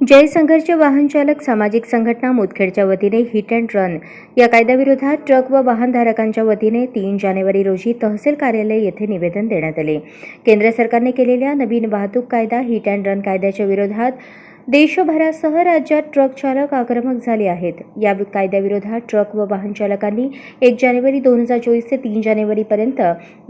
जय संघर्ष वाहन चालक सामाजिक संघटना मुदखेडच्या वतीने हिट अँड रन या कायद्याविरोधात ट्रक व वाहनधारकांच्या वतीने तीन जानेवारी रोजी तहसील कार्यालय येथे निवेदन देण्यात आले. केंद्र सरकारने केलेल्या नवीन वाहतूक कायदा हिट अँड रन कायद्याच्या विरोधात देशभरासह राज्यात ट्रक चालक आक्रमक झाले आहेत. या कायद्याविरोधात ट्रक व वाहन चालकांनी एक जानेवारी दोन हजार चोवीस ते तीन जानेवारीपर्यंत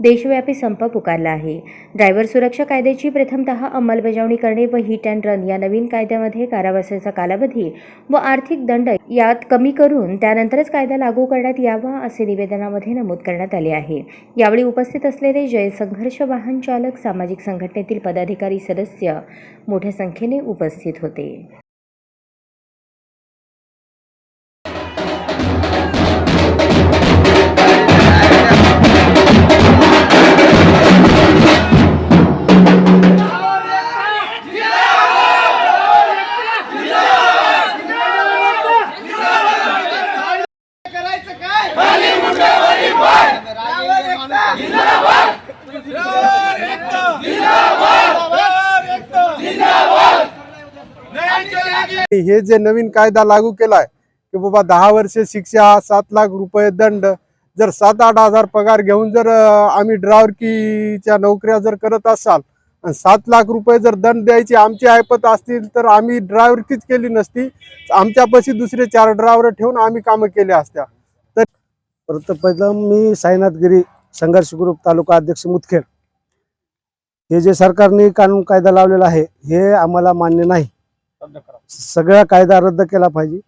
देशव्यापी संप पुकारला आहे. ड्रायव्हर सुरक्षा कायद्याची प्रथमतः अंमलबजावणी करणे व हिट अँड रन या नवीन कायद्यामध्ये कारावासाचा कालावधी व आर्थिक दंड यात कमी करून त्यानंतरच कायदा लागू करण्यात यावा असे निवेदनामध्ये नमूद करण्यात आले आहे. यावेळी उपस्थित असलेले जय संघर्ष वाहन चालक सामाजिक संघटनेतील पदाधिकारी सदस्य मोठ्या संख्येने उपस्थित होते. हे जे नवीन कायदा लागू केलाय की बाबा दहा वर्षे शिक्षा सात लाख रुपये दंड जर सात आठ हजार पगार घेऊन जर आम्ही ड्रायव्हरकीच्या नोकऱ्या जर करत असाल आणि सात लाख रुपये जर दंड द्यायची आमची ऐपत असतील तर आम्ही ड्रायव्हरकीच केली नसती. आमच्यापाशी दुसरे चार ड्रायव्हर ठेवून आम्ही कामं केल्या असत्या. तर पहिलं मी साईनाथ गिरी संघर्ष ग्रुप तालुका अध्यक्ष मुदखेड. हे जे सरकारने कानून कायदा लावलेला आहे हे आम्हाला मान्य नाही. सगळा कायदा रद्द केला पाहिजे.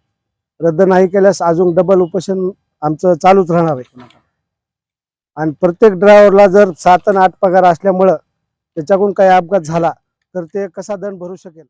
रद्द नाही केल्यास अजून डबल उपोषण आमचं चालूच राहणार आहे. आणि प्रत्येक ड्रायव्हरला जर सात आणि आठ पगार असल्यामुळं त्याच्याकडून काही अपघात झाला तर ते कसा दंड भरू शकेल?